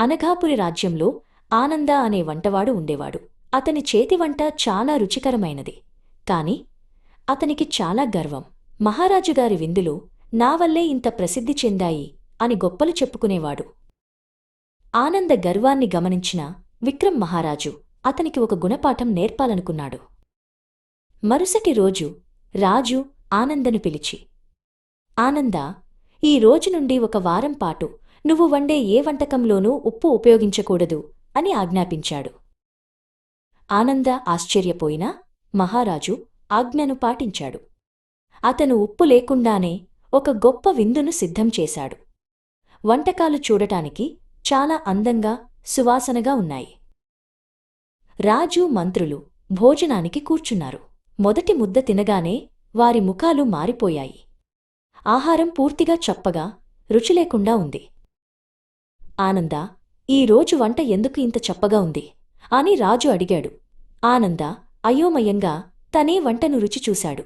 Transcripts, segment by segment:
అనఘాపురి రాజ్యంలో ఆనంద అనే వంటవాడు ఉండేవాడు. అతని చేతి వంట చాలా రుచికరమైనది. కాని అతనికి చాలా గర్వం. మహారాజుగారి విందులో నా వల్లే ఇంత ప్రసిద్ధి చెందాయి అని గొప్పలు చెప్పుకునేవాడు. ఆనంద గర్వాన్ని గమనించిన విక్రమ్ మహారాజు అతనికి ఒక గుణపాఠం నేర్పాలనుకున్నాడు. మరుసటి రోజు రాజు ఆనందను పిలిచి ఆనంద ఈ రోజు నుండి ఒక వారం పాటు నువ్వు వండే ఏ వంటకంలోనూ ఉప్పు ఉపయోగించకూడదు అని ఆజ్ఞాపించాడు. ఆనంద ఆశ్చర్యపోయినా మహారాజు ఆజ్ఞను పాటించాడు. అతను ఉప్పు లేకుండానే ఒక గొప్ప విందును సిద్ధం చేశాడు. వంటకాలు చూడటానికి చాలా అందంగా సువాసనగా ఉన్నాయి. రాజు మంత్రులు భోజనానికి కూర్చున్నారు. మొదటి ముద్ద తినగానే వారి ముఖాలు మారిపోయాయి. ఆహారం పూర్తిగా చప్పగా రుచిలేకుండా ఉంది. ఆనంద ఈ రోజు వంట ఎందుకు ఇంత చప్పగా ఉంది? అని రాజు అడిగాడు. ఆనంద అయోమయంగా తనే వంటను రుచి చూశాడు.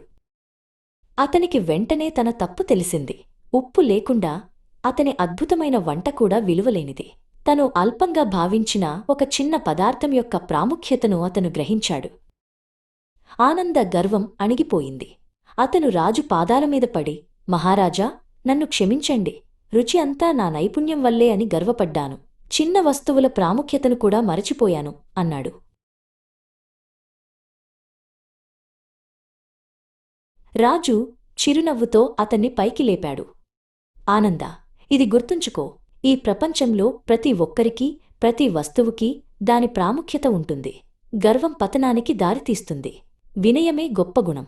అతనికి వెంటనే తన తప్పు తెలిసింది. ఉప్పు లేకుండా అతని అద్భుతమైన వంట కూడా విలువలేనిది. తను అల్పంగా భావించిన ఒక చిన్న పదార్థం యొక్క ప్రాముఖ్యతను అతను గ్రహించాడు. ఆనంద గర్వం అణిగిపోయింది. అతను రాజు పాదాల మీద పడి మహారాజా నన్ను క్షమించండి. రుచి అంతా నా నైపుణ్యం వల్లే అని గర్వపడ్డాను. చిన్న వస్తువుల ప్రాముఖ్యతను కూడా మరచిపోయాను అన్నాడు. రాజు చిరునవ్వుతో అతన్ని పైకి లేపాడు. ఆనంద ఇది గుర్తుంచుకో ఈ ప్రపంచంలో ప్రతి ఒక్కరికీ ప్రతి వస్తువుకి దాని ప్రాముఖ్యత ఉంటుంది. గర్వం పతనానికి దారితీస్తుంది. వినయమే గొప్ప గుణం.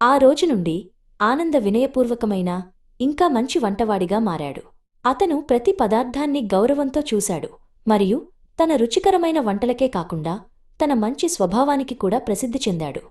ఆ రోజు నుండి ఆనంద వినయపూర్వకమైన ఇంకా మంచి వంటవాడిగా మారాడు. అతను ప్రతి పదార్థాన్ని గౌరవంతో చూశాడు మరియు తన రుచికరమైన వంటలకే కాకుండా తన మంచి స్వభావానికి కూడా ప్రసిద్ధి చెందాడు.